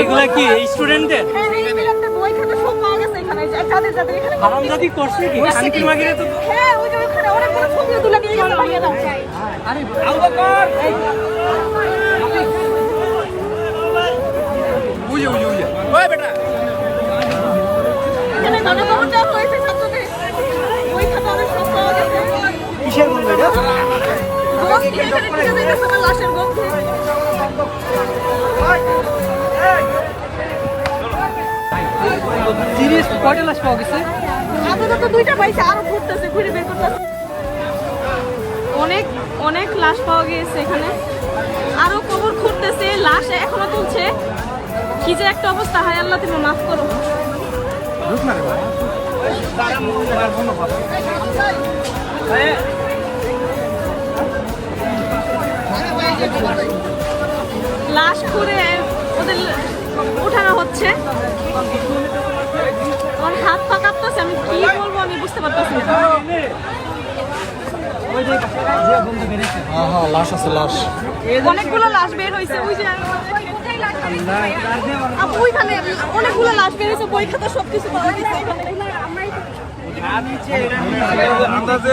এগুলা কি স্টুডেন্টদের হ্যাঁ হারামজাদি করছে কি? শান্তির মাগিরে তো হ্যাঁ ওই যে ওখানে অনেকগুলো ছবি তুলে নিয়ে গেছে ভাইয়ারা উইয়ে উইয়ে উইয়ে ওই বেটা। এখানে গণভবন হয়েছে ছাত্রদের বই খাতা অনেক সব পাওয়া গেছে। কিসের এটা? লাশের গন্ধি সিরিয়াস কয়টা লাশ পাওয়া গেছে? আপাতত দুইটা পাইছে আরও ঘুরতেছে ঘুরে বের করতেছে। অনেক অনেক লাশ পাওয়া গিয়েছে এখানে। আরও কবর খুঁড়তেছে লাশ এখনও তুলছে। কি যে একটা অবস্থা হায় আল্লাহ তুমি মাফ করো। লাশ খুঁড়ে ওদের উঠানো হচ্ছে। আমার হাত পা কাঁপতেছে আমি কি বলব আমি বুঝতে পারতেছি না। হ্যাঁ হ্যাঁ লাশ অনেকগুলো লাশ বের হয়েছে ওই যে ওইখানে অনেকগুলো লাশ বের হয়েছে বই খাতা সব কিছু পাওয়া গেছে আন্দাজে